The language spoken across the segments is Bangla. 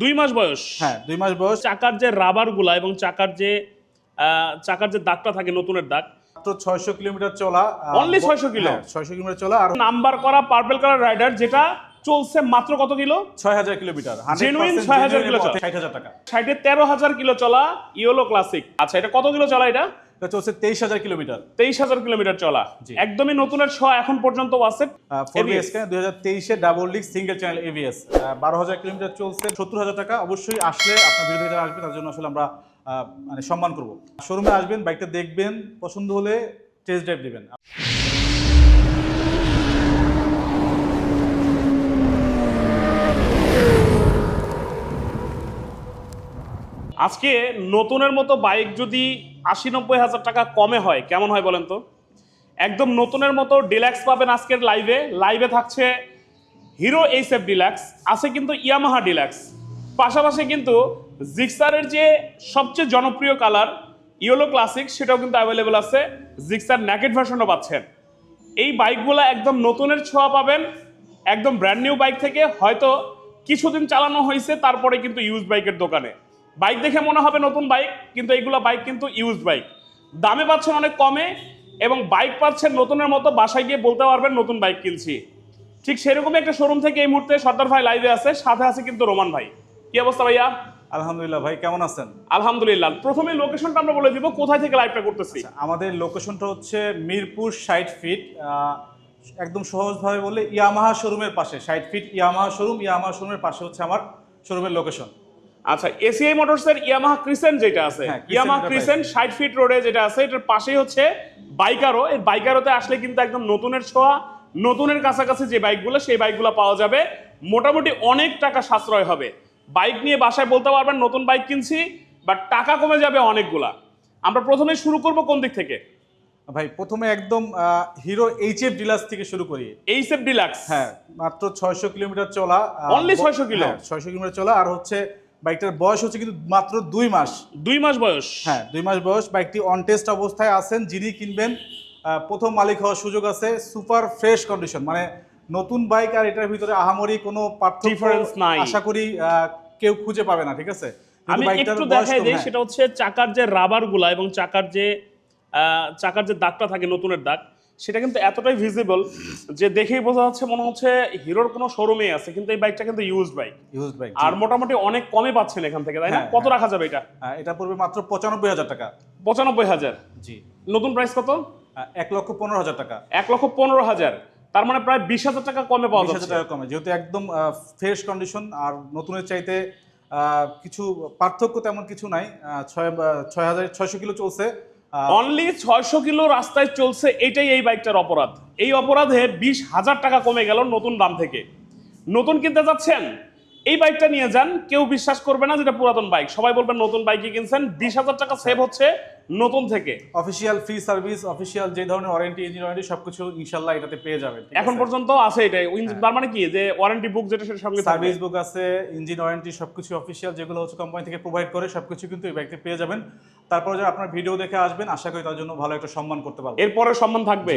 দুই মাস বয়স। হ্যাঁ দুই মাস বয়স। চাকার যে রাবারগুলা এবং চাকার যে চাকার যে দাগটা থাকে নতুনের দাগ মাত্র ছয়শো কিলোমিটার চলা Only 600 কিলো? ছয়শো কিলোমিটার চলা আর নাম্বার করা পার্পল কালার রাইডার যেটা চলছে মাত্র কত কিলো? ছয় হাজার কিলোমিটার। Genuine 6,000 কিলো চলা। ষাট হাজার টাকা। সাইডে তেরো হাজার কিলো চলা ইয়োলো ক্লাসিক আচ্ছা এটা কত কিলো চলা এটা? এটা চলছে তেইশ হাজার কিলোমিটার। তেইশ হাজার কিলোমিটার চলা। একদমই নতুনের ছ এখন পর্যন্ত আছে দুই হাজার তেইশে double disc single channel ABS বারো হাজার কিলোমিটার চলছে সত্তর হাজার টাকা অবশ্যই আসলে আপনার ভিডিও যারা আসবে তার জন্য আসলে আমরা মানে সম্মান করব। শোরুমে আসবেন বাইকটা দেখবেন পছন্দ হলে টেস্ট ড্রাইভ দিবেন আজকে নতুনের মতো বাইক যদি আশি নব্বই হাজার টাকা কমে হয়। কেমন হয় বলেন তো? একদম নতুনের মতো ডিলাক্স পাবেন আজকের লাইভে লাইভে থাকছে হিরো এইচ এফ ডিলাক্স, আছে কিন্তু ইয়ামাহা ডিলাক্স। পাশাপাশি কিন্তু জিক্সারের যে সবচেয়ে জনপ্রিয় কালার, ইয়েলো ক্লাসিক, সেটাও কিন্তু অ্যাভেলেবেল আছে। জিক্সার ন্যাকেট ভার্সনও পাচ্ছেন। এই বাইকগুলো একদম নতুনের ছোঁয়া পাবেন। একদম ব্র্যান্ড নিউ বাইক থেকে। হয়তো কিছুদিন চালানো হয়েছে, তারপরে কিন্তু ইউজ বাইকের দোকানে। বাইক দেখে মনে হবে নতুন বাইক কিন্তু এইগুলো বাইক কিন্তু ইউজ বাইক। দামে পাচ্ছেন অনেক কমে এবং বাইক পাচ্ছেন নতুনের মতো বাসায় গিয়ে বলতে পারবেন নতুন বাইক কিনছি। ঠিক সেরকমই একটা শোরুম থেকে এই মুহূর্তে সর্দার ভাই লাইভে আছে সাথে আছে কিন্তু রোমান ভাই। কি অবস্থা ভাইয়া? আলহামদুলিল্লাহ ভাই কেমন আছেন? আলহামদুলিল্লাহ। প্রথমে লোকেশনটা আমরা বলে দিব কোথায় থেকে লাইভটা করতেছি? আমাদের লোকেশনটা হচ্ছে মিরপুর ষাট ফিট একদম সহজভাবে বলে ইয়ামাহা শোরুমের পাশে। ষাট ফিট ইয়ামাহা শোরুম ইয়ামাহা শোরুমের পাশে হচ্ছে আমার শোরুমের লোকেশন আচ্ছা এসিআই মোটরসের ইয়ামাহা ক্রিসেন্ট যেটা আছে হ্যাঁ, ইয়ামাহা ক্রিসেন্ট ষাট ফিট রোডে যেটা আছে এটার পাশেই হচ্ছে বাইকারো এই বাইকারোতে আসলে কিন্তু একদম নতুনের ছোঁয়া। নতুনের কাছাকাছি যে বাইকগুলো সেই বাইকগুলো পাওয়া যাবে। মোটামুটি অনেক টাকা সাশ্রয় হবে। বাইক নিয়ে বাসায় বলতে পারবেন নতুন বাইক কিনছি বাট টাকা কমে যাবে অনেকগুলা। আমরা প্রথমে শুরু করব কোন দিক থেকে? ভাই প্রথমে একদম হিরো এইচ এফ ডিলার্স থেকে শুরু করি। এইসএফ ডিলাক্স হ্যাঁ মাত্র ছয়শো কিলোমিটার চলা অনলি 600 কিলো? ছয়শো কিলোমিটার চলা আর হচ্ছে বাইকটার বয়স হচ্ছে কিন্তু মাত্র দুই মাস দুই মাস বয়স হ্যাঁ দুই মাস বয়স বাইকটি অন টেস্ট অবস্থায় আছেন যিনি কিনবেন প্রথম মালিক হওয়ার সুযোগ আছে সুপার ফ্রেশ কন্ডিশন মানে নতুন বাইক আর এটার ভিতরে আহামরি কোনো পার্থক্য নাই। আশা করি কেউ খুঁজে পাবে না ঠিক আছে আমি একটু দেখাই দিই হ্যাঁ। সেটা হচ্ছে চাকার যে রাবারগুলা এবং চাকার যে আহ, চাকার যে দাগটা থাকে নতুনের দাগ সেটা কিন্তু এতটাই ভিজিবল যে দেখেই বোঝা যাচ্ছে মনে হচ্ছে হিরোর কোনো শোরুমে আছে কিন্তু এই বাইকটা কিন্তু ইউজ বাইক Used bike, আর মোটামুটি অনেক কমে পাচ্ছেন এখান থেকে তাই না? হ্যাঁ, কত হ্যাঁ। রাখা যাবে এটা? এটা পড়বে মাত্র পঁচানব্বই হাজার টাকা। পঁচানব্বই হাজার? জি। নতুন প্রাইস কত? এক লক্ষ পনেরো হাজার টাকা। এক লক্ষ পনেরো হাজার। তার মানে প্রায় বিশ হাজার টাকা কমে পাওয়া যাচ্ছে। টাকা কমে যেহেতু একদম ফ্রেশ কন্ডিশন আর নতুনের চাইতে আহ, কিছু পার্থক্য তেমন কিছু নাই। ছয় ছয় হাজার ছয়শো কিলো চলছে। অনলি ছয়শো কিলো রাস্তায় চলছে এটাই এই বাইকটার অপরাধ। এই অপরাধে বিশ হাজার টাকা কমে গেল নতুন দাম থেকে। নতুন কিনতে যাচ্ছেন, এই বাইকটা নিয়ে যান, কেউ বিশ্বাস করবে না যেটা পুরাতন বাইক। সবাই বলবেন নতুন বাইকই কিনছেন, বিশ হাজার টাকা সেভ হচ্ছে নতুন থেকে। অফিসিয়াল ফ্রি সার্ভিস অফিসিয়াল যে ধরনের ওয়ারেন্টি ইঞ্জিন ওয়ারেন্টি সবকিছু ইনশাল্লাহ এটাতে পেয়ে যাবেন এখন পর্যন্ত আছে এটাই উইন- তার মানে কি? যে ওয়ারেন্টি বুক যেটা সেটার সঙ্গে। সার্ভিস বুক আছে ইঞ্জিন ওয়ারেন্টি সবকিছু অফিসিয়াল যেগুলো হচ্ছে কোম্পানি থেকে প্রোভাইড করে সবকিছু কিন্তু এই বাইকতে পেয়ে যাবেন। তারপরে যে আপনার ভিডিও দেখে আসবেন আশা করি তার জন্য ভালো একটা সম্মান করতে পারব এরপরে সম্মান থাকবে।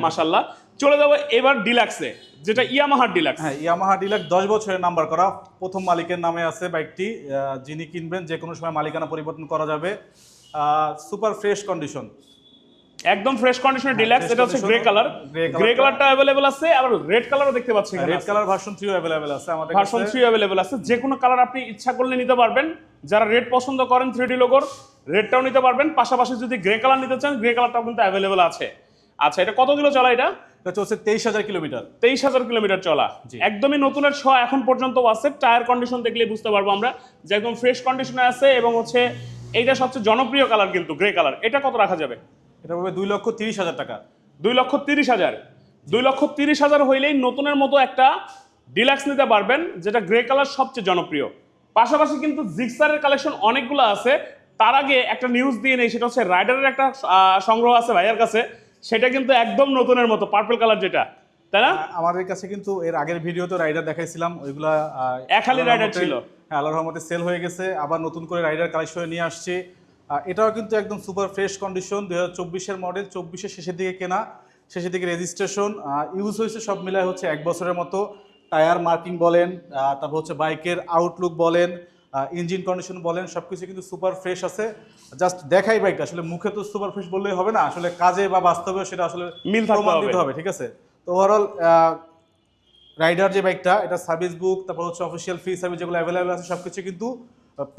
মাশাল্লাহ চলে যাব এবার ডিলাক্সে যেটা ইয়ামাহার ডিলাক্স হ্যাঁ ইয়ামাহা ডিলাক্স দশ বছরের নাম্বার করা। প্রথম মালিকের নামে আছে বাইকটি যিনি কিনবেন যে কোনো সময় মালিকানা পরিবর্তন করা যাবে। সুপার ফ্রেশ কন্ডিশন একদম ফ্রেশ কন্ডিশনের ডিলাক্স এটা হচ্ছে গ্রে কালার গ্রে কালারটা অ্যাভেলেবল আছে আবার রেড কালারও দেখতে পাচ্ছেন রেড কালার ভার্সন থ্রিও অ্যাভেলেবেল আছে আমাদের ভার্সন কাছে। থ্রি অ্যাভেলেবেল আছে। যে কোনো কালার আপনি ইচ্ছা করলে নিতে পারবেন। যারা রেড পছন্দ করেন থ্রি ডি লোগোর রেডটাও নিতে পারবেন। পাশাপাশি যদি গ্রে কালার নিতে চান গ্রে কালারটাও কিন্তু অ্যাভেলেবেল আছে। আচ্ছা এটা কত কিলো চলা এটা? এটা চলছে তেইশ হাজার কিলোমিটার। তেইশ হাজার কিলোমিটার চলা। একদমই নতুনের ছ এখন পর্যন্ত আছে। টায়ার কন্ডিশন দেখলে বুঝতে পারব আমরা যে একদম ফ্রেশ কন্ডিশনে আছে এবং হচ্ছে এইটা সবচেয়ে জনপ্রিয় কালার কিন্তু গ্রে কালার এটা কত রাখা যাবে? এটা পড়বে দুই লক্ষ তিরিশ হাজার টাকা। দুই লক্ষ তিরিশ হাজার। দুই লক্ষ তিরিশ হাজার হইলেই নতুনের মতো একটা ডিলাক্স নিতে পারবেন যেটা গ্রে কালার সবচেয়ে জনপ্রিয়। পাশাপাশি কিন্তু জিক্সারের কালেকশন অনেকগুলো আছে। তার আগে একটা নিউজ দিয়ে নেই সেটা হচ্ছে রাইডারের একটা সংগ্রহ আছে ভাইয়ার কাছে। সেটা কিন্তু একদম নতুনের মতো পার্পল কালার যেটা তাই না? আমাদের কাছে কিন্তু এর আগের ভিডিওতে রাইডার দেখাইছিলাম ওইগুলা আহ, এক হালি আল্লাহর ছিল। হ্যাঁ আল্লাহর রহমতে সেল হয়ে গেছে আবার নতুন করে রাইডার কালেকশনে নিয়ে আসছে। এটাও কিন্তু একদম সুপার ফ্রেশ কন্ডিশন দু হাজার মডেল চব্বিশের শেষের দিকে কেনা শেষের দিকে রেজিস্ট্রেশন ইউজ হয়েছে সব মিলায় হচ্ছে এক বছরের মতো। টায়ার মার্কিং বলেন তারপর হচ্ছে বাইকের আউটলুক বলেন ইঞ্জিন কন্ডিশন বলেন সবকিছু কিন্তু সুপার ফ্রেশ আছে। জাস্ট দেখাই বাইকটা আসলে মুখে তো সুপার ফ্রেশ বললেই হবে না আসলে কাজে বা বাস্তবে সেটা আসলে মিল দিতে হবে ঠিক আছে? তো ওভারঅল রাইডার যে বাইকটা এটা সার্ভিস বুক তারপর হচ্ছে অফিসিয়াল ফ্রি সার্ভিস যেগুলো অ্যাভেলেবেল আছে সব কিছু কিন্তু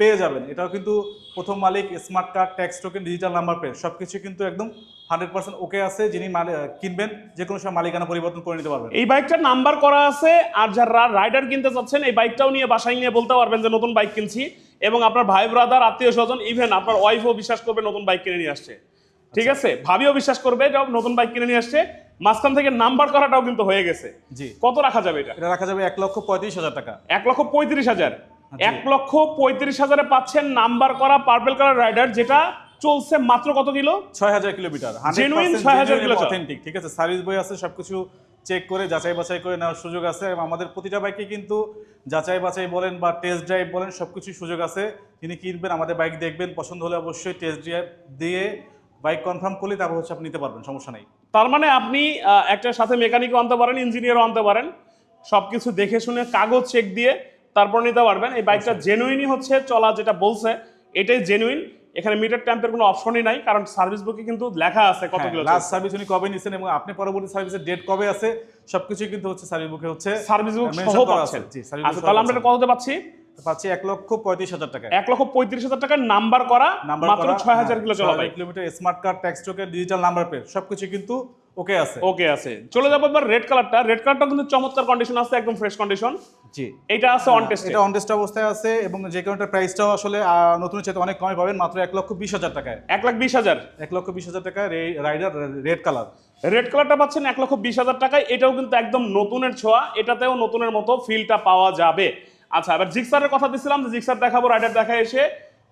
পেয়ে যাবেন। এটাও কিন্তু প্রথম মালিক smart card tax token digital number plate সবকিছু কিন্তু একদম হান্ড্রেড পার্সেন্ট ওকে আছে যিনি কিনবেন যে কোনো সময় মালিকানা পরিবর্তন করে নিতে পারবেন। এই বাইকটার নাম্বার করা আছে আর যারা রাইডার কিনতে চাচ্ছেন এই বাইকটাও নিয়ে বাসায় নিয়ে বলতে পারবেন যে নতুন বাইক কিনছি। এবং আপনার ভাই ব্রাদার আত্মীয় স্বজন ইভেন আপনার ওয়াইফও বিশ্বাস করবে নতুন বাইক কিনে নিয়ে আসছে। ঠিক আছে? ভাবিও বিশ্বাস করবে এটা নতুন বাইক কিনে নিয়ে আসছে। মাঝখান থেকে নাম্বার করাটাও কিন্তু হয়ে গেছে। জি। কত রাখা যাবে এটা? এটা রাখা যাবে এক লক্ষ পঁয়ত্রিশ হাজার টাকা। এক লক্ষ পঁয়ত্রিশ হাজার। এক লক্ষ পঁয়ত্রিশ হাজারে পাচ্ছেন নাম্বার করা পার্পেল কালার রাইডার যেটা চলছে মাত্র কত কিলো? ছয় হাজার কিলোমিটার। Genuine 6,000 কিলো চলা। অথেন্টিক ঠিক আছে? সার্ভিস বই আছে সবকিছু চেক করে যাচাই বাছাই করে নেওয়ার সুযোগ আছে এবং আমাদের প্রতিটা বাইকে কিন্তু যাচাই বাছাই বলেন বা টেস্ট ড্রাইভ বলেন সব সবকিছু সুযোগ আছে। তিনি কিনবেন আমাদের বাইক দেখবেন পছন্দ হলে অবশ্যই টেস্ট ড্রাইভ দিয়ে বাইক কনফার্ম করলে তারপর হচ্ছে আপনি নিতে পারবেন সমস্যা নেই। তার মানে আপনি আহ, একটা সাথে মেকানিকও আনতে পারেন ইঞ্জিনিয়ারও আনতে পারেন। সবকিছু দেখে শুনে কাগজ চেক দিয়ে তারপর নিতে পারবেন। এই বাইকটা জেনুইনই হচ্ছে চলা যেটা বলছে এটাই জেনুইন এখানে মিটার ট্যাম্পের কোনো অপশনই নাই কারণ সার্ভিস বুকে কিন্তু লেখা আছে কত কিলো লাস্ট সার্ভিস উনি কবে নিছেন এবং আপনি পরবর্তী সার্ভিসের ডেট কবে আছে সবকিছু কিন্তু হচ্ছে সার্ভিস বুকে হচ্ছে সার্ভিস বুক সহ পাচ্ছেন। আচ্ছা তাহলে আমরা কততে পাচ্ছি পাচ্ছি এক লক্ষ পঁয়ত্রিশ হাজার টাকা এক লক্ষ পঁয়ত্রিশ হাজার টাকার নাম্বার করা মাত্র ছয় হাজার কিলো চলা kilometre smart card tax token digital number plate সবকিছু কিন্তু ওকে আছে। ওকে আছে। চলে যাব এবার রেড কালারটা রেড কালারটা কিন্তু চমৎকার কন্ডিশন আছে একদম ফ্রেশ কন্ডিশন জি। এটা আছে অন টেস্টে এটা অনটেস্ট অবস্থায় আছে এবং যে কারণটা প্রাইসটাও আসলে আহ, নতুনের অনেক কমে পাবেন মাত্র এক লক্ষ বিশ হাজার টাকায়। এক লাখ বিশ হাজার। এক লক্ষ বিশ হাজার টাকায় রাইডার রেড কালার রেড কালারটা পাচ্ছেন এক লক্ষ বিশ হাজার টাকায়। এটাও কিন্তু একদম নতুনের ছোঁয়া। এটাতেও নতুনের মতো ফিলটা পাওয়া যাবে। আচ্ছা এবার জিক্সারের কথা দিছিলাম যে জিক্সার দেখাবো রাইডার দেখা এসে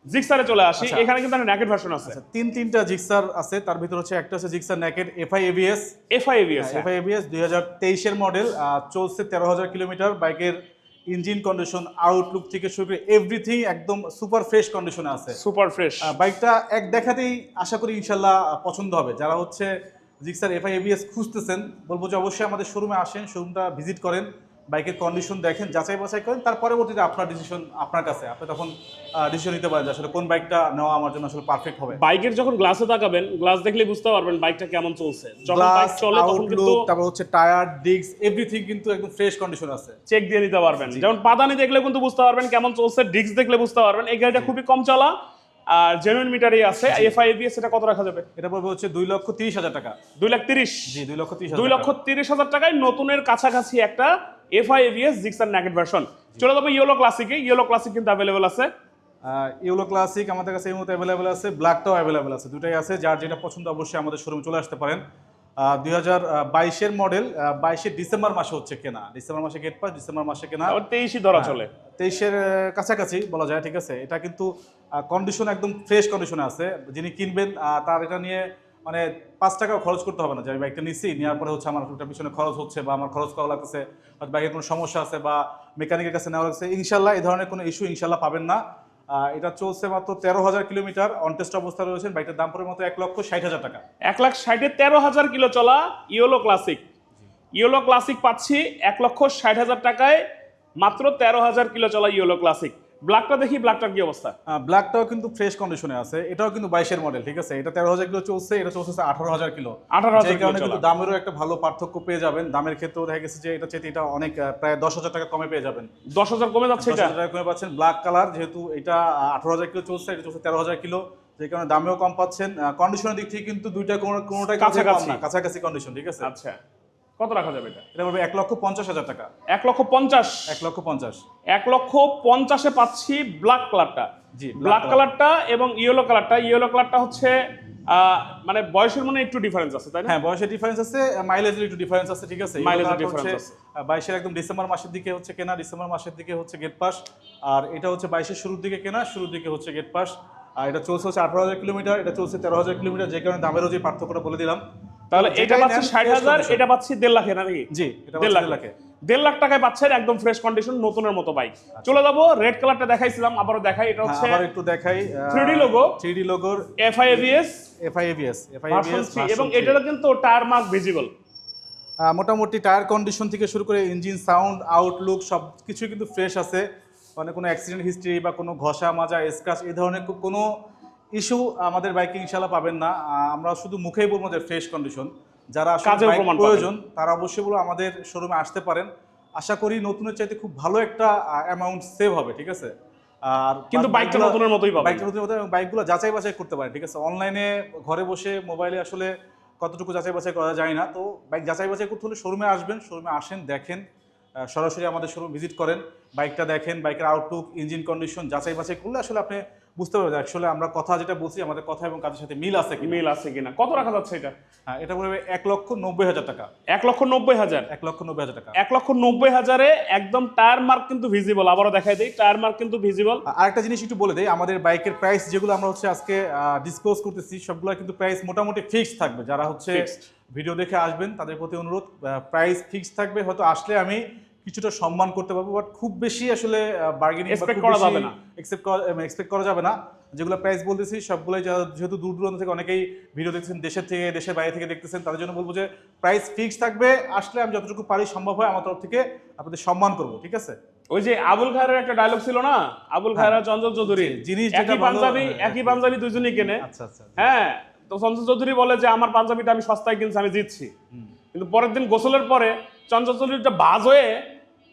জিক্সারে চলে আসি। আচ্ছা। এখানে কিন্তু একটা ন্যাকেট ভার্সন আছে। তিন তিনটা জিক্সার আছে তার ভিতর হচ্ছে একটা হচ্ছে Gixxer naked FI ABS FI ABS FI ABS দুই হাজার তেইশের মডেল চলছে তেরো হাজার কিলোমিটার। বাইকের ইঞ্জিন কন্ডিশন আউটলুক থেকে শুরু করে এভরিথিং একদম সুপার ফ্রেশ কন্ডিশনে আছে। সুপার ফ্রেশ বাইকটা এক দেখাতেই আশা করি ইনশাল্লাহ পছন্দ হবে। যারা হচ্ছে জিক্সার এফআই এবিএস খুঁজতেছেন বলব যে অবশ্যই আমাদের শোরুমে আসেন শোরুমটা ভিজিট করেন। বাইকের কন্ডিশন দেখেন যাচাই বাছাই করেন তার পরবর্তীতে আপনার ডিসিশন আপনার কাছে। আপনি তখন ডিসিশন নিতে পারেন যে আসলে কোন বাইকটা নেওয়া আমার জন্য আসলে পারফেক্ট হবে। বাইকের যখন গ্লাসে তাকাবেন গ্লাস দেখলে বুঝতে পারবেন বাইকটা কেমন চলছে। যখন বাইক গ্লাস চলে তখন কিন্তু আউটলুক তারপর হচ্ছে টায়ার ডিস্ক এভরিথিং কিন্তু একদম ফ্রেশ কন্ডিশন আছে। চেক দিয়ে নিতে পারবেন। যেমন পাদানি দেখলে কিন্তু বুঝতে পারবেন কেমন চলছে ডিস্ক দেখলে বুঝতে পারবেন। এই গাড়িটা খুবই কম চলা আর জেনুইন মিটারই আছে। এফআই এবিএস এটা কত রাখা যাবে? এটা পড়বে হচ্ছে দুই লক্ষ তিরিশ হাজার টাকা। দুই লাখ তিরিশ। জি দুই লক্ষ তিরিশ দুই হাজার লক্ষ তিরিশ হাজার টাকায় নতুনের কাছাকাছি একটা FI ABS Gixxer naked version চলে যাব ইয়েলো ক্লাসিকে ইয়েলো ক্লাসিক কিন্তু অ্যাভেলেবল আছে। ইউলো ক্লাসিক আমাদের কাছে এই মুহূর্তে অ্যাভেলেবেল আছে। ব্ল্যাকটাও অ্যাভেলেবেল আছে। দুটাই আছে। যার যেটা পছন্দ অবশ্যই আমাদের শোরুমে চলে আসতে পারেন। দুই হাজার বাইশের মডেল বাইশের ডিসেম্বর মাসে হচ্ছে কেনা। ডিসেম্বর মাসে গেট পাস ডিসেম্বর মাসে কেনা। তেইশই ধরা চলে। তেইশের কাছাকাছি বলা যায় ঠিক আছে। এটা কিন্তু কন্ডিশন একদম ফ্রেশ কন্ডিশনে আছে। যিনি কিনবেন তার এটা নিয়ে মানে পাঁচ টাকাও খরচ করতে হবে না যে আমি বাইকটা নিচ্ছি নেওয়ার পরে হচ্ছে আমার একটা পিছনে খরচ হচ্ছে বা আমার খরচ করা লাগতেছে হয়তো বাইকের কোনো সমস্যা আছে বা মেকানিকের কাছে নেওয়া লাগছে ইনশাল্লাহ এই ধরনের কোনো ইস্যু ইনশাল্লাহ পাবেন না। এটা চলছে মাত্র তেরো হাজার কিলোমিটার অনটেস্ট অবস্থা রয়েছেন বাইকটার দাম পড়ে মতো এক লক্ষ ষাট হাজার টাকা। এক লাখ ষাটে তেরো হাজার কিলো চলা ইয়েলো ক্লাসিক ইয়েলো ক্লাসিক পাচ্ছি এক লক্ষ ষাট হাজার টাকায় মাত্র তেরো হাজার কিলো চলা ইয়েলো ক্লাসিক ব্ল্যাকটা দেখি ব্ল্যাকটার কি অবস্থা? ব্ল্যাকটাও কিন্তু ফ্রেশ কন্ডিশনে আছে। এটাও কিন্তু বাইশের মডেল ঠিক আছে? এটা তেরো হাজার কিলো চলছে এটা চলছে আঠারো হাজার কিলো। আঠারো হাজার কিলো কারণে কিন্তু দামেরও একটা ভালো পার্থক্য পেয়ে যাবেন। দামের ক্ষেত্রেও দেখা গেছে যে এটা চেয়ে এটা অনেক প্রায় দশ হাজার টাকা কমে পেয়ে যাবেন। দশ হাজার কমে যাচ্ছে দশ হাজার কমে পাচ্ছেন ব্ল্যাক কালার যেহেতু এটা আঠারো হাজার কিলো চলছে এটা চলছে তেরো হাজার কিলো। যে কারণে দামেও কম পাচ্ছেন। কন্ডিশনের দিক থেকে কিন্তু দুইটা কোনো কোনোটাই কাছাকাছি। কাছাকাছি কন্ডিশন ঠিক আছে? আচ্ছা। কত রাখা যাবে এটা? এটা পড়বে এক লক্ষ পঞ্চাশ হাজার টাকা। এক লক্ষ পঞ্চাশ? এক লক্ষ পঞ্চাশ। এক লক্ষ পঞ্চাশে পাচ্ছি ব্ল্যাক কালারটা জি, ব্ল্যাক কালারটা এবং ইয়েলো কালারটা ইয়েলো কালারটা হচ্ছে মানে বয়সের মনে একটু ডিফারেন্স আছে তাই না? হ্যাঁ বয়সের ডিফারেন্স আছে মাইলেজের একটু ডিফারেন্স আছে ঠিক আছে। এর এগুলো আছে। বাইশের একদম ডিসেম্বর মাসের দিকে হচ্ছে কেনা ডিসেম্বর মাসের দিকে হচ্ছে গেট পাস আর এটা হচ্ছে বাইশের শুরুর দিকে কেনা শুরুর দিকে হচ্ছে গেট পাস আর এটা চলছে হচ্ছে আঠারো হাজার কিলোমিটার এটা চলছে তেরো হাজার কিলোমিটার যে কারণে দামেরও যে পার্থক্যটা বলে দিলাম। তাহলে এটা পাচ্ছি ষাট হাজার এটা পাচ্ছি দেড় লাখে নাকি? জি দেড় লাখ। লাখে। দেড় লাখ টাকায় পাচ্ছেন একদম ফ্রেশ কন্ডিশন নতুনের মতো বাইক চলে যাব রেড কালারটা দেখাইছিলাম আবারও দেখাই। এটা হ্যাঁ, হচ্ছে আবার একটু দেখাই। 3D logo। থ্রিডি লোগোর এফআই এবিএস এফআইএবিএস এফআইএবিএস এবং এটারও কিন্তু টায়ার মার্ক ভিজিবল মোটামুটি টায়ার কন্ডিশন থেকে শুরু করে ইঞ্জিন সাউন্ড আউটলুক সব কিছুই কিন্তু ফ্রেশ আছে। মানে কোনো অ্যাক্সিডেন্ট হিস্ট্রি বা কোনো ঘষা মাজা স্ক্রাচ এই ধরনের কোনো ইস্যু আমাদের বাইকে ইনশাল্লাহ পাবেন না। আমরা শুধু মুখেই বলব যে ফ্রেশ কন্ডিশন। যারা। প্রয়োজন তারা অবশ্যই বলো আমাদের শোরুমে আসতে পারেন। আশা করি নতুনের চাইতে খুব ভালো একটা অ্যামাউন্ট সেভ হবে ঠিক আছে? আর কিন্তু বাইকটা নতুনের মতোই বাইকটা নতুন মতো এবং বাইকগুলো যাচাই বাছাই করতে পারে ঠিক আছে? অনলাইনে ঘরে বসে মোবাইলে আসলে কতটুকু যাচাই বাছাই করা যায় না। তো বাইক যাচাই বাছাই করতে হলে শোরুমে আসবেন শোরুমে আসেন দেখেন সরাসরি আমাদের শোরুম ভিজিট করেন। বাইকটা দেখেন বাইকের আউটলুক ইঞ্জিন কন্ডিশন যাচাই বাছাই করলে আসলে আপনি বুঝতে পারবেন আসলে আমরা কথা যেটা বলছি আমাদের কথা এবং কাজের সাথে মিল আছে কি মিল আছে কিনা? কত রাখা যাচ্ছে এটা? হ্যাঁ এটা বলবে এক লক্ষ নব্বই হাজার টাকা। এক লক্ষ নব্বই হাজার? এক লক্ষ নব্বই হাজার টাকা। এক লক্ষ নব্বই হাজারে একদম টায়ার মার্ক কিন্তু ভিজিবল আবারও দেখাই দিই টায়ার মার্ক কিন্তু ভিজিবল আরেকটা জিনিস একটু বলে দেই আমাদের বাইকের প্রাইস যেগুলো আমরা হচ্ছে আজকে ডিসক্লোজ করতেছি সবগুলো কিন্তু প্রাইস মোটামুটি ফিক্সড থাকবে। যারা হচ্ছে ভিডিও দেখে আসবেন তাদের প্রতি অনুরোধ প্রাইস ফিক্সড থাকবে। হয়তো আসলে আমি কিছুটা সম্মান করতে পারব বাট খুব বেশি আসলে বার্গেনিং Expect করা যাবে না। এক্সপেক্ট করা এক্সপেক্ট করা যাবে না। যেগুলো প্রাইস বলতেছি সবগুলোই যেহেতু দূর দূরান্ত থেকে অনেকেই ভিডিও দেখছেন দেশের থেকে দেশের বাইরে থেকে দেখতেছেন তাদের জন্য বলব যে প্রাইস ফিক্সড থাকবে আসলে আমি যতটুকু পারি সম্ভব হয় আমার তরফ থেকে আপনাদের সম্মান করব ঠিক আছে? ওই যে আবুল খায়ের একটা ডায়লগ ছিল না? আবুল খায়রা চঞ্চল চৌধুরী। জিনিস একই পাঞ্জাবি হ্যাঁ, একই পাঞ্জাবি দুজনই কেনে। আচ্ছা আচ্ছা হ্যাঁ তো চঞ্চল চৌধুরী বলে যে আমার পাঞ্জাবিটা আমি সস্তায় কিনছি আমি জিতছি। কিন্তু পরের দিন গোসলের পরে চঞ্চল চৌধুরীটা বাজ হয়ে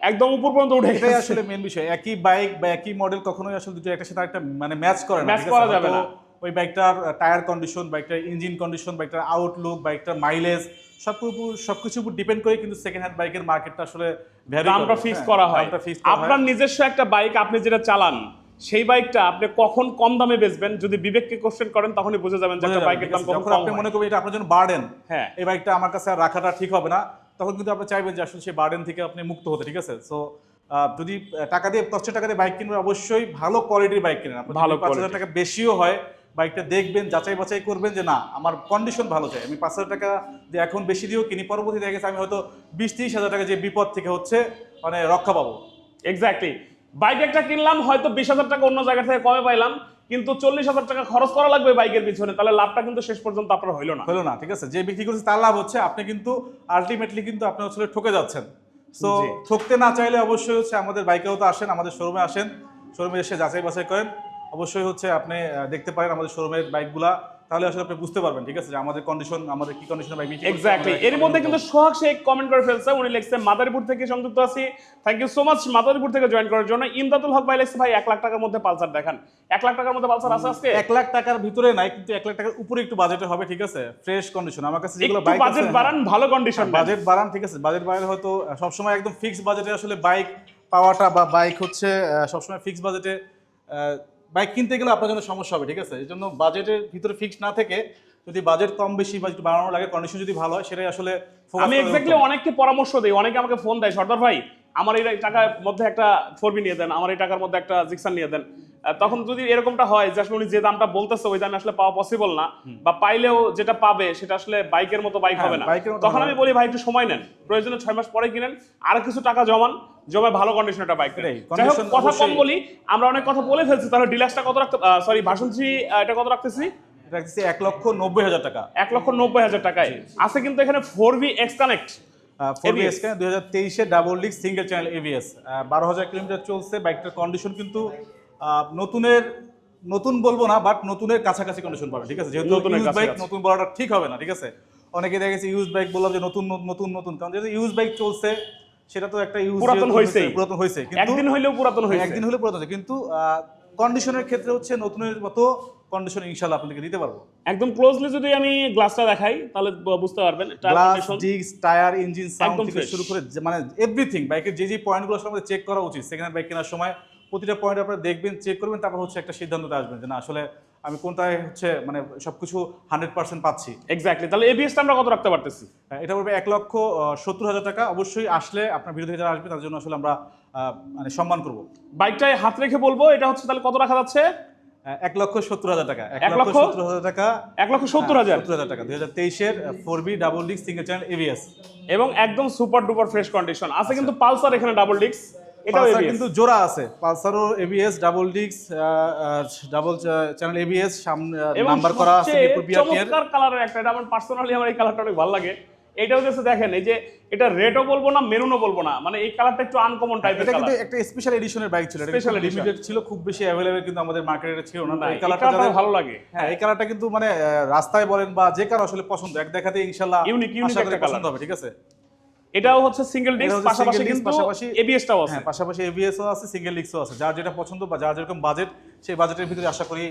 একদম উপর পর্যন্ত উঠে গেছে। আসলে মেন বিষয়। একই বাইক বা একই মডেল কখনোই আসলে দুটো একটা সাথে একটা মানে ম্যাচ করে না Match করা যাবে না। ওই বাইকটার টায়ার কন্ডিশন বাইকটার ইঞ্জিন কন্ডিশন বাইকটার আউটলুক বাইকটার মাইলেজ সব উপর সবকিছুর উপর ডিপেন্ড করে কিন্তু সেকেন্ড হ্যান্ড বাইকের মার্কেটটা আসলে দামটা ফিক্স করা হয়। আপনার নিজস্ব একটা বাইক আপনি যেটা চালান সেই বাইকটা আপনি কখন কম দামে বেচবেন? যদি বিবেককে কোশ্চেন করেন তখনই বুঝে যাবেন যে একটা বাইকের দাম কম আপনি মনে করবেন এটা আপনার জন্য বার্ডেন হ্যাঁ। এই বাইকটা আমার কাছে আর রাখাটা ঠিক হবে না তখন কিন্তু আপনি চাইবেন যে আসলে সেই বার্ডেন থেকে আপনি মুক্ত হতে ঠিক আছে? সো যদি টাকা দিয়ে কষ্ট টাকা দিয়ে বাইক কিনবেন অবশ্যই ভালো কোয়ালিটির বাইক কিনেন। ভালো পাঁচ হাজার টাকা বেশিও হয় বাইকটা দেখবেন যাচাই বাছাই করবেন যে না আমার কন্ডিশন ভালো চাই। আমি পাঁচ হাজার টাকা যে এখন বেশি দিয়েও কিনি পরবর্তী দেখা গেছে আমি হয়তো বিশ তিরিশ হাজার টাকা যে বিপদ থেকে হচ্ছে মানে রক্ষা পাবো। এক্স্যাক্টলি বাইক একটা কিনলাম হয়তো বিশ হাজার টাকা অন্য জায়গা থেকে কমে পাইলাম কিন্তু চল্লিশ হাজার টাকা খরচ করা লাগবে বাইকের পিছনে তাহলে লাভটা কিন্তু শেষ পর্যন্ত আপনার হইল না। হলো না ঠিক আছে? যে বিক্রি করছে তার লাভ হচ্ছে আপনি কিন্তু আলটিমেটলি কিন্তু আপনি আসলে ঠকে যাচ্ছেন। সো ঠকতে না চাইলে অবশ্যই হচ্ছে আমাদের বাইকেও তো আসেন আমাদের শোরুমে আসেন। শোরুমে এসে যাচাই বাছাই করেন। অবশ্যই হচ্ছে আপনি দেখতে পারেন আমাদের শোরুমের বাইকগুলা। তাহলে আসলে আপনি বুঝতে পারবেন ঠিক আছে যে আমাদের কন্ডিশন আমাদের কি কন্ডিশনে বাইক এক্স্যাক্টলি এর মধ্যে কিন্তু সোহাগ শেখ কমেন্ট করে ফেলছে উনি লিখছে মাদারীপুর থেকে সংযুক্ত আছি। Thank you so much Madaripur থেকে জয়েন করার জন্য। ইমদাদুল হক ভাই লিখছে ভাই এক লাখ টাকার মধ্যে পালসার দেখান। এক লাখ টাকার মধ্যে পালসার আছে আজকে? এক লাখ টাকার ভিতরে নাই কিন্তু এক লাখ টাকার উপরে একটু বাজেটে হবে ঠিক আছে? ফ্রেশ কন্ডিশন আমার কাছে যেগুলো বাইক বাজেট বাড়ান ভালো কন্ডিশন বাজেট বাড়ান ঠিক আছে? বাজেট বাড়ালে হয়তো আহ, সবসময় একদম ফিক্সড বাজেটে আসলে বাইক পাওয়াটা বা বাইক হচ্ছে সবসময় ফিক্সড বাজেটে বাইক কিনতে গেলে আপনার জন্য সমস্যা হবে ঠিক আছে? এই জন্য বাজেটের ভিতরে ফিক্সড না থেকে যদি বাজেট কম বেশি বা একটু বাড়ানো লাগে কন্ডিশন যদি ভালো হয় সেটাই আসলে আমি এক্স্যাক্টলি অনেককে পরামর্শ দিই অনেকে আমাকে ফোন দেয় সর্দার ভাই আমার এই টাকার মধ্যে একটা ফোরবি নিয়ে দেন আমার এই টাকার মধ্যে একটা জিক্সার নিয়ে দেন। তখন যদি এরকমটা হয় যে আসলে উনি যে দামটা বলতেছে ওই দামে আসলে পাওয়া পসিবল না বা পাইলেও যেটা পাবে সেটা আসলে বাইকের মতো বাইক হ্যাঁ, হবে না। তখন আমি বলি ভাই একটু সময় নেন। প্রয়োজনে ছয় মাস পরে কিনেন আর কিছু টাকা জমান জমে ভালো কন্ডিশন একটা বাইক যাই হোক কথা কম বলি আমরা অনেক কথা বলে ফেলছি তাহলে ডিলাক্সটা কত রাখতে সরি ভাষণশ্রী এটা কত রাখতেছি? রাখতেছি এক লক্ষ নব্বই হাজার টাকা। এক লক্ষ নব্বই হাজার টাকায়। আছে কিন্তু এখানে four V X connect four ABS দুই হাজার তেইশে double disc single channel ABS বারো হাজার কিলোমিটার চলছে বাইকটার কন্ডিশন কিন্তু নতুনের নতুন বলব না বাট নতুনের কাছাকাছি কন্ডিশন পাবে ঠিক আছে? যেহেতু বাইক নতুন বলাটা ঠিক হবে না ঠিক আছে? অনেকে দেখা গেছে ইউজ বাইক বললাম যে নতুন নতুন নতুন কারণ যেহেতু ইউজ বাইক চলছে সেটা তো একটা ইউজ পুরাতন হইছেই। পুরাতন হয়েছে কিন্তু একদিন হইলেও পুরাতন হয়েছে একদিন হলে পুরাতন হয়েছে। কিন্তু কন্ডিশনের ক্ষেত্রে হচ্ছে নতুনের মতো কন্ডিশন ইনশাল্লাহ আপনাদেরকে দিতে পারব। একদম ক্লোজলি যদি আমি গ্লাসটা দেখাই তাহলে বুঝতে পারবেন glass disc tyre engine sound থেকে শুরু করে মানে এভরিথিং বাইকের যে যে পয়েন্টগুলো আমাদের চেক করা উচিত। সেকেন্ড হ্যান্ড বাইক কেনার সময় প্রতিটা পয়েন্ট আপনারা দেখবেন চেক করবেন তারপর হচ্ছে একটা সিদ্ধান্ততে আসবেন যে না আসলে আমি কোনটায় হচ্ছে মানে সবকিছু হান্ড্রেড পার্সেন্ট পাচ্ছি। এক্স্যাক্টলি তাহলে এবিএসটা আমরা কত রাখতে পারতেছি? হ্যাঁ, এটা পড়বে এক লক্ষ সত্তর হাজার টাকা। অবশ্যই আসলে আপনার বিরোধী যারা আসবে তার জন্য আসলে আমরা মানে সম্মান করব। বাইকটায় হাত রেখে বলব এটা হচ্ছে তাহলে কত রাখা যাচ্ছে? এক লক্ষ সত্তর হাজার টাকা। এক লক্ষ? সত্তর হাজার টাকা। এক লক্ষ সত্তর হাজার। সত্তর হাজার টাকা। দুই হাজার তেইশের four B double disc single channel ABS এবং একদম সুপার ডুপার ফ্রেশ কন্ডিশন আছে কিন্তু পালসার এখানে ডাবল এটাও ABS কিন্তু জোড়া আছে। পালসারও এবিএস ডাবল ডিক্স ডাবল চ্যানেল এবিএস সামনে নাম্বার করা আছে বিপুল বিআরটি এর কালারের একটা এটা আমার পার্সোনালি আমার এই কালারটা অনেক ভালো লাগে। এটা হচ্ছে দেখেন এই যে এটা রেডও বলব না মেরুনও বলব না মানে এই কালারটা একটু আনকমন টাইপের এটা কিন্তু একটা স্পেশাল এডিশনের বাইক ছিল স্পেশাল। লিমিটেড ছিল খুব বেশি অ্যাভেলেবেল কিন্তু আমাদের মার্কেটে ছিল না। এই কালারটা যাদের ভালো লাগে। হ্যাঁ এই কালারটা কিন্তু মানে রাস্তায় বলেন বা যে কারও আসলে পছন্দ এক দেখাতে ইনশাআল্লাহ ইউনিক ইউনিক একটা কালার পছন্দ হবে ঠিক আছে? এটাও হচ্ছে সিঙ্গেল ডিস্ক পাশাপাশি কিন্তু এবিএসটাও আছে। হ্যাঁ পাশাপাশি এবিএসও আছে সিঙ্গেল লিক্সও আছে। যার যেটা পছন্দ বা যার যেরকম বাজেট সেই বাজেটের ভিতরে আশা করি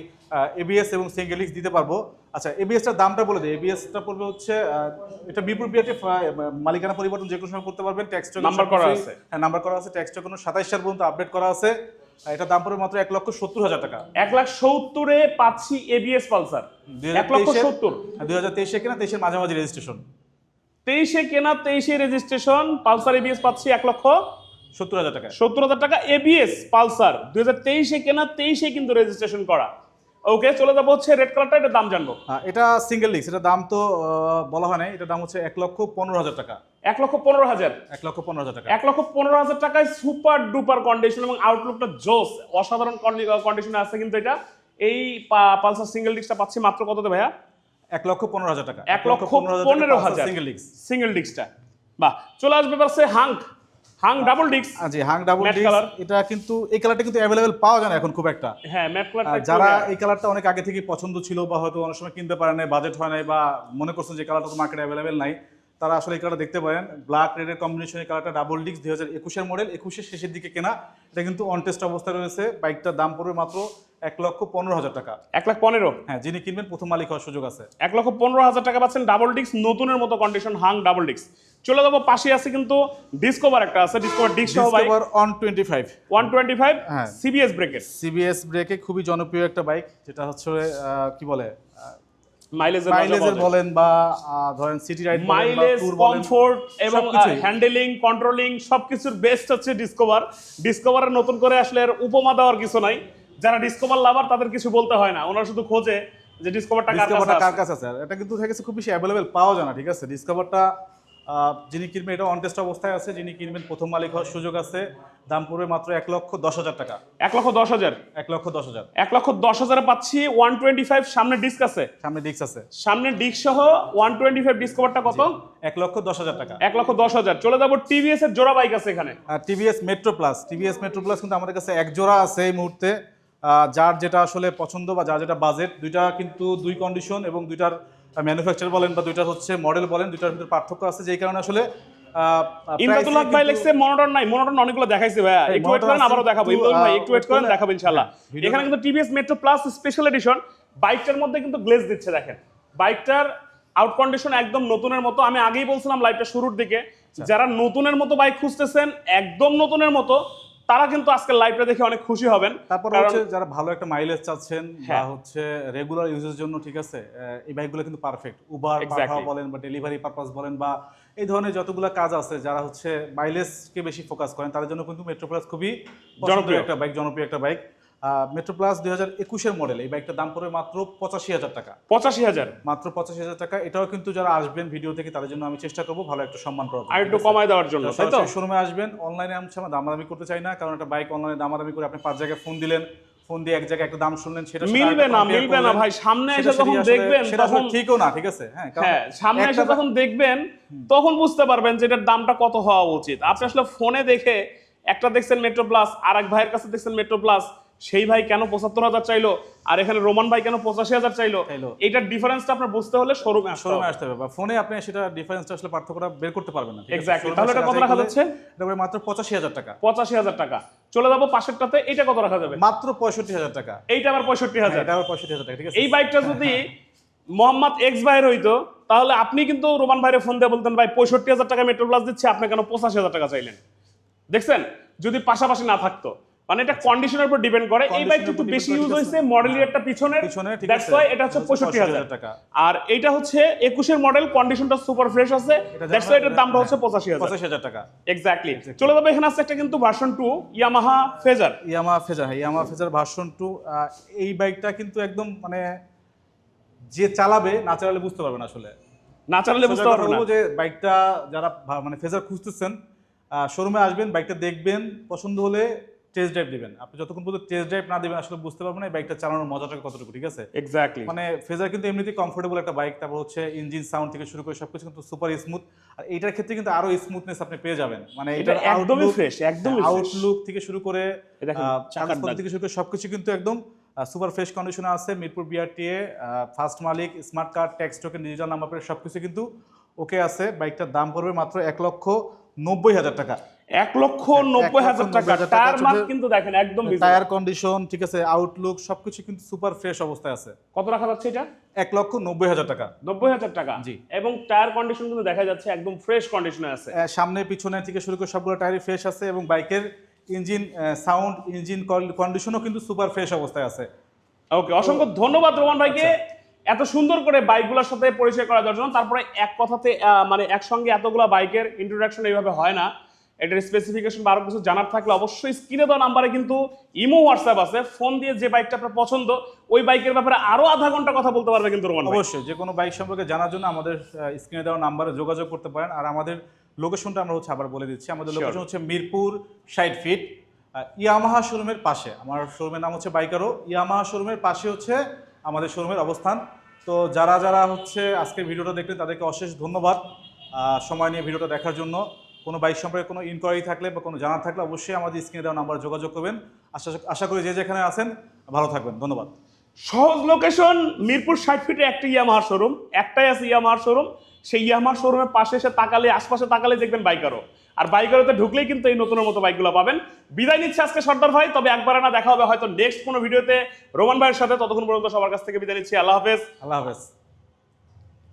এবিএস এবং সিঙ্গেল লিক্স দিতে পারব। আচ্ছা এবিএসটার দামটা বলে দিই। এবিএসটা পড়বে হচ্ছে এটা মালিকানা পরিবর্তন যে কোনো সময় করতে পারবেন। ট্যাক্স Number করা আছে। হ্যাঁ নাম্বার করা আছে। ট্যাক্সটা কোনো সাতাইশ সাল পর্যন্ত আপডেট করা আছে। এটা দাম পড়বে মাত্র এক লক্ষ সত্তর হাজার টাকা। এক লাখ সত্তরে পাচ্ছি এবিএস পালসার এক লক্ষ সত্তর। দুই হাজার তেইশে কিনা তেইশের মাঝামাঝি রেজিস্ট্রেশন তেইশে কেনা তেইশে রেজিস্ট্রেশন পালসার এবিএস পাচ্ছি এক লক্ষ সত্তর হাজার টাকা। সত্তর হাজার টাকা এবিএস পালসার। দুই হাজার তেইশে কেনা তেইশে কিন্তু রেজিস্ট্রেশন করা। ওকে চলে যাব হচ্ছে রেড কালারটা এটার দাম জানব। এটা সিঙ্গেল লিক্স এটা দাম তো বলা হয় নাই। এটার দাম হচ্ছে এক লক্ষ পনেরো হাজার টাকা। এক লক্ষ পনেরো হাজার। এক লক্ষ পনেরো হাজার টাকা। এক লক্ষ পনেরো হাজার টাকায় সুপার ডুপার কন্ডিশন এবং আউটলুকটা জোস। অসাধারণ কন্ডিশনে আছে কিন্তু এটা। এই পালসার সিঙ্গেল ডিস্কটা পাচ্ছি মাত্র কততে ভাইয়া? এক লক্ষ পনেরো হাজার টাকা। এক লক্ষ পনেরো হাজার সিঙ্গেল সিঙ্গেল ডিস্কটা বাহ চলে আসবে পারছে হাঙ্ক হাং ডাবল ডিস্ক জি হাং ডাবল ডিস্ক। এটা কিন্তু এই কালারটা কিন্তু अवेलेबल পাওয়া যায় না এখন খুব একটা। হ্যাঁ ম্যাট কালারটা যারা এই কালারটা অনেক আগে থেকে পছন্দ ছিল বা হয়তো অনেক সময় কিনতে পারে নাই বাজেট হয় নাই বা মনে করছেন যে কালারটা তো মার্কেটে अवेलेबल নাই তারা আসলে এই কালারটা দেখতে পারেন। ব্ল্যাক রেডের কম্বিনেশন এই কালারটা ডাবল ডিস্ক দুই হাজার একুশের মডেল একুশের শেষের দিকে কেনা। এটা কিন্তু অন টেস্ট অবস্থায় রয়েছে। বাইকটার দাম পড়বে মাত্র এক লক্ষ পনেরো হাজার টাকা। এক লাখ পনেরো? হ্যাঁ যিনি কিনবেন প্রথম মালিক হওয়ার সুযোগ আছে। এক লক্ষ পনেরো হাজার টাকা পাচ্ছেন ডাবল ডিক্স নতুনের মতো কন্ডিশন হাং ডাবল ডিক্স চলে যাব পাশে আছে কিন্তু ডিসকভার একটা আছে ডিসকভার ডিস্ক সহ Discover one twenty five one twenty five হ্যাঁ। সিবিএস ব্রেকের সিবিএস ব্রেকে খুবই জনপ্রিয় একটা বাইক যেটা হচ্ছে কি বলে মাইলেজের বলেন। বা ধরেন সিটি রাইড মাইলেজ কমফোর্ট এবং হ্যান্ডেলিং কন্ট্রোলিং সবকিছুর বেস্ট হচ্ছে ডিসকভার ডিসকভারের নতুন করে আসলে এর উপমা দেওয়ার কিছু নাই। যারা ডিসকভার লাভার তাদের কিছু বলতে হয় না। ওনারা শুধু খোঁজে যে ডিসকভারটা কার কাছে কার আছে। কাছে আছে। এটা কিন্তু গেছে খুব বেশি অ্যাভেলেবেল পাওয়া যায় না ঠিক আছে? ডিসকভারটা যিনি কিনবেন এটা অন টেস্ট অবস্থায় আছে। যিনি কিনবেন প্রথম মালিক হওয়ার সুযোগ আছে। দাম পড়বে মাত্র এক লক্ষ দশ হাজার টাকা। এক লক্ষ দশ হাজার? এক লক্ষ দশ হাজার। এক লক্ষ দশ হাজারে পাচ্ছি ওয়ান টোয়েন্টি ফাইভ সামনে ডিস্ক আছে। সামনে ডিস্ক আছে। সামনে ডিস্ক সহ ওয়ান টোয়েন্টি ফাইভ ডিসকভারটা কত? এক লক্ষ দশ হাজার টাকা। এক লক্ষ দশ হাজার। চলে যাব টিভিএস এর জোড়া বাইক আছে এখানে। TVS Metro plus TVS Metro plus কিন্তু আমাদের কাছে এক জোড়া আছে এই মুহূর্তে। যার যেটা আসলে পছন্দ বা যার যেটা বাজেট দুইটা কিন্তু দুই কন্ডিশন এবং দুইটার ম্যানুফ্যাকচার বলেন বা দুইটার হচ্ছে মডেল বলেন দুইটার ভিতরে পার্থক্য আছে যেই কারণে আসলে ইমদাদুল হক ভাই লেখছে মনোটন নাই মনোটন অনেকগুলো দেখাইছে এই একটু ওয়েট করেন আবারও দেখাবো। ইমদাদুল ভাই একটু ওয়েট করেন দেখাবো ইনশাআল্লাহ। হ্যাঁ, এখানে কিন্তু TVS Metro plus special edition বাইকটার মধ্যে কিন্তু গ্লেজ দিচ্ছে দেখেন। বাইকটার আউট কন্ডিশন একদম নতুনের মতো। আমি আগেই বলছিলাম লাইভটা শুরুর দিকে। আচ্ছা। যারা নতুনের মতো বাইক খুঁজতেছেন একদম নতুনের মতো তারা কিন্তু আজকের লাইভটা দেখে অনেক খুশি হবেন। তারপর হচ্ছে যারা ভালো একটা মাইলেজ চাচ্ছেন বা হ্যাঁ। হচ্ছে রেগুলার ইউজের জন্য ঠিক আছে এই বাইকগুলো কিন্তু পারফেক্ট উবার. বলেন বা ডেলিভারি পারপাস বলেন বা এই ধরনের যতগুলো কাজ আছে যারা হচ্ছে মাইলেজকে বেশি ফোকাস করেন তাদের জন্য কিন্তু মেট্রো প্লাস খুবই জনপ্রিয়। একটা বাইক জনপ্রিয় একটা বাইক মেট্রো প্লাস দুই হাজার একুশের মডেল এই বাইকটার দাম পড়বে মাত্র পঁচাশি হাজার টাকা। পঁচাশি হাজার। মাত্র পঁচাশি হাজার টাকা। এটাও কিন্তু যারা আসবেন ভিডিও থেকে তাদের জন্য আমি চেষ্টা করব ভালো একটা সম্মান করার আর একটু কমায় দেওয়ার জন্য তাই তো? শোরুমে আসবেন। অনলাইনে আমি দামাদামি করতে চাই না কারণ একটা বাইক অনলাইনে দামাদামি করে আপনি পাঁচ জায়গায় ফোন দিলেন ফোন দিয়ে এক জায়গায় একটা দাম শুনলেন সেটা মিলবে না মিলবে না ভাই। সামনে এসে যখন দেখবেন তখন ঠিকও না ঠিক আছে? হ্যাঁ হ্যাঁ সামনে এসে যখন দেখবেন তখন বুঝতে পারবেন যে এটার দামটা কত হওয়া উচিত। আপনি আসলে ফোনে দেখে একটা দেখছেন মেট্রো প্লাস আর এক ভাইয়ের কাছে দেখছেন মেট্রো প্লাস সেই ভাই কেন পঁচাত্তর হাজার চাইলো? আর এখানে রোমান ভাই কেন পঁচাশি হাজার চাইলো। এইটার ডিফারেন্সটা আপনার বুঝতে হলে শোরুমে শোরুমে আসতে হবে বা ফোনে আপনি সেটা ডিফারেন্সটা আসলে পার্থক্যটা বের করতে পারবেন না showroom তাহলে এটা কত রাখা যাচ্ছে? এটা মাত্র পঁচাশি হাজার টাকা। পঁচাশি হাজার টাকা। চলে যাব পাশেরটাতে এটা কত রাখা যাবে? মাত্র পঁয়ষট্টি হাজার টাকা। এইটা আবার পঁয়ষট্টি হাজার। এটা আবার পঁয়ষট্টি হাজার টাকা ঠিক আছে? এই বাইকটা যদি মোহাম্মদ এক্স ভাইয়ের হইতো তাহলে আপনি কিন্তু রোমান ভাইয়ের ফোন দিয়ে বলতেন ভাই পঁয়ষট্টি হাজার টাকা মেট্রো প্লাস দিচ্ছে আপনি কেন পঁচাশি হাজার টাকা চাইলেন? দেখছেন? যদি পাশাপাশি না থাকতো। মানে এটা কন্ডিশনের উপর ডিপেন্ড করে। এই বাইকটা এর একটু বেশি ইউজ হয়েছে মডেল ইয়ারটা পিছনের। দ্যাটস ওয়াই এটা হচ্ছে পঁয়ষট্টি হাজার টাকা। আর এইটা হচ্ছে একুশের মডেল কন্ডিশনটা সুপার ফ্রেশ আছে। দ্যাটস ওয়াই এটার দামটা হচ্ছে পঁচাশি হাজার। পঁচাশি হাজার টাকা। এক্স্যাক্টলি চলে যাবে এখানে আছে একটা কিন্তু version two Yamaha Fazer Yamaha Fazer হ্যাঁ ইয়ামা ফেজার ভার্সন টু এই বাইকটা কিন্তু একদম মানে যে চালাবে না চালালে বুঝতে পারবে না আসলে। না চালালে বুঝতে পারব না। যে বাইকটা যারা মানে ফেজার খুঁজতেছেন শোরুমে আসবেন বাইকটা দেখবেন পছন্দ হলে টেস্ট ড্রাইভ দিবেন। আপনি যতক্ষণ পর্যন্ত টেস্ট ড্রাইভ না দিবেন আসলে বুঝতে পারবেন না এই বাইকটা চালানোর মজাটা কতটুকু ঠিক আছে? এক্স্যাক্টলি মানে ফেজার কিন্তু এমনিতেই কমফোর্টেবল একটা বাইক তারপর হচ্ছে ইঞ্জিন সাউন্ড থেকে শুরু করে সবকিছু কিন্তু সুপার স্মুথ আর এইটার ক্ষেত্রে কিন্তু আরও স্মুথনেস আপনি পেয়ে যাবেন। মানে এটা একদমই ফ্রেশ একদমই ফ্রেশ আউটলুক থেকে শুরু করে চাকার থেকে শুরু করে সবকিছু কিন্তু একদম সুপার ফ্রেশ কন্ডিশনে আছে। মিরপুর বিআরটিএ ফার্স্ট মালিক smart card tax token digital number plate সবকিছু কিন্তু ওকে আছে। বাইকটার দাম পড়বে মাত্র এক লক্ষ নব্বই হাজার টাকা। এক লক্ষ নব্বই হাজার টাকা। টায়ার মার্ক কিন্তু দেখেন একদম টায়ার কন্ডিশন ঠিক আছে আউটলুক সবকিছু কিন্তু সুপার ফ্রেশ অবস্থায় আছে। কত রাখা যাচ্ছে এটা? এক লক্ষ নব্বই হাজার টাকা। নব্বই হাজার টাকা। জি। এবং টায়ার কন্ডিশন কিন্তু দেখা যাচ্ছে একদম ফ্রেশ কন্ডিশনে আছে। সামনে পিছনে থেকে শুরু করে সবগুলো টায়ারই ফ্রেশ আছে এবং বাইকের ইঞ্জিন সাউন্ড ইঞ্জিন কন্ডিশনও কিন্তু সুপার ফ্রেশ অবস্থায় আছে। ওকে অসংখ্য ধন্যবাদ রোমান ভাইকে। আচ্ছা। এত সুন্দর করে বাইকগুলোর সাথে পরিচয় করা দেওয়ার জন্য। তারপরে এক কথাতে মানে একসঙ্গে এতগুলো বাইকের ইন্ট্রোডাকশন এইভাবে হয় না। এটার স্পেসিফিকেশন বা আরও কিছু জানার থাকলে অবশ্যই স্ক্রিনে দেওয়া নাম্বারে কিন্তু ইমো হোয়াটসঅ্যাপ আছে। ফোন দিয়ে যে বাইকটা আপনার পছন্দ ওই বাইকের ব্যাপারে আরও আধা ঘণ্টা কথা বলতে পারবে কিন্তু রোমান অবশ্যই যে কোনো বাইক সম্পর্কে জানার জন্য আমাদের স্ক্রিনে দেওয়া নাম্বারে যোগাযোগ করতে পারেন। আর আমাদের লোকেশনটা আমরা হচ্ছে আবার বলে দিচ্ছি। আমাদের লোকেশন হচ্ছে মিরপুর ষাট ফিট ইয়ামাহা শোরুমের পাশে। আমার শোরুমের নাম হচ্ছে বাইকারো ইয়ামাহা শোরুমের পাশে হচ্ছে আমাদের শোরুমের অবস্থান। তো যারা যারা হচ্ছে আজকের ভিডিওটা দেখলেন তাদেরকে অশেষ ধন্যবাদ সময় নিয়ে ভিডিওটা দেখার জন্য। কোনো বাইক সম্পর্কে কোনো ইনকোয়ারি থাকলে বা কোনো জানার থাকলে অবশ্যই আমাদের স্ক্রিনে দেওয়া নাম্বারে যোগাযোগ করবেন। আশা আশা করি যে যেখানে আছেন ভালো থাকবেন। ধন্যবাদ। সহজ লোকেশন মিরপুর ষাট ফিটে একটা ইয়ামাহার শোরুম একটাই আছে ইয়ামাহার শোরুম সেই ইয়ামাহার শোরুমের পাশে এসে তাকালে আশপাশে তাকালে দেখবেন বাইকারও। আর বাইকারোতে ঢুকলেই কিন্তু এই নতুনের মতো বাইকগুলো পাবেন। বিদায় নিচ্ছে আজকে সর্দার ভাই তবে একবার না দেখা হবে হয়তো নেক্সট কোনো ভিডিওতে রোমান ভাইয়ের সাথে ততক্ষণ পর্যন্ত সবার কাছ থেকে বিদায় নিচ্ছি। আল্লাহ হাফেজ। আল্লাহ হাফেজ।